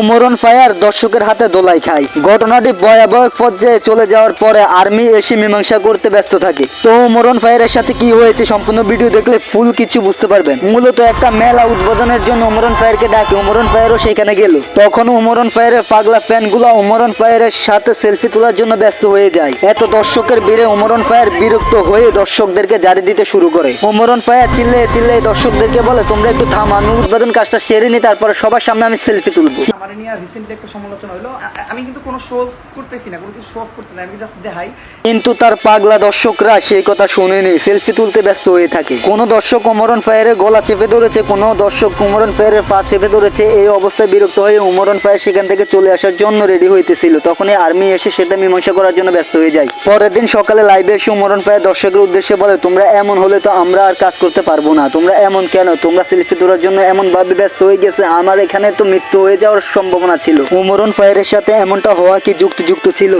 উমরন fire দর্শকের হাতে দোলাই খায়। ঘটনাটি ভয়াবহ পর্যায়ে চলে যাওয়ার পরে আর্মি এসে মীমাংসা করতে ব্যস্ত থাকে। তো উমরন ফায়ারের সাথে কি হয়েছে সম্পূর্ণ ভিডিও দেখলে ফুল কিছু বুঝতে পারবেন। মূলত একটা মেলা উদ্বোধনের জন্য উমরন ফায়ারকে ডাকে। উমরন ফায়ারও সেখানে গেল। তখন উমরন ফায়ারের পাগলা ফ্যানগুলো উমরন ফায়ারের সাথে সেলফি তোলার জন্য ব্যস্ত হয়ে যায়। এত দর্শকের ভিড়ে উমরন ফায়ার বিরক্ত হয়ে দর্শকদেরকে জারি দিতে শুরু করে। উমরন ফায়ার চিল্লে চিল্লে দর্শকদেরকে বলে, তোমরা একটু থাম, আমি উদ্বোধন কাজটা সেরে নি তারপরে সবার সামনে আমি সেলফি তুলবো। আমার নিয়ে রিসেন্টলি একটা সমালোচনা হলো আমি কিন্তু কোনো শো করতেছি না, কোনো কিছু শো করতে না, আমি জাস্ট দেখাই। কিন্তু তার পাগলা দর্শকরা সেই কথা শুনেনি সেলফি তুলতে ব্যস্ত হয়ে থাকে। কোন দর্শক উমরন ফায়ারের গলা চেপে ধরেছে, কোন দর্শক উমরন ফায়ারের পা চেপে ধরেছে, এই অবস্থায় বিরক্ত হয়ে উমরন ফায়ার সেখান থেকে চলে আসার জন্য রেডি হইতেছিল। তখনই আর্মি এসে সেটা মীমাংসা করার জন্য ব্যস্ত হয়ে যায়। পরের দিন সকালে লাইভে এসে উমরন ফায়ার দর্শকের উদ্দেশ্যে বলে, তোমরা এমন হলে তো আমরা আর কাজ করতে পারব না। তোমরা এমন কেন? তোমরা সেলফি তোলার জন্য এমন ভাবে ব্যস্ত হয়ে গেছে। আমার এখানে তো মৃত্যু হয়ে যাওয়ার সম্ভাবনা ছিল। উমরন ফায়ারের সাথে এমনটা হওয়া কি যুক্তিযুক্ত ছিল?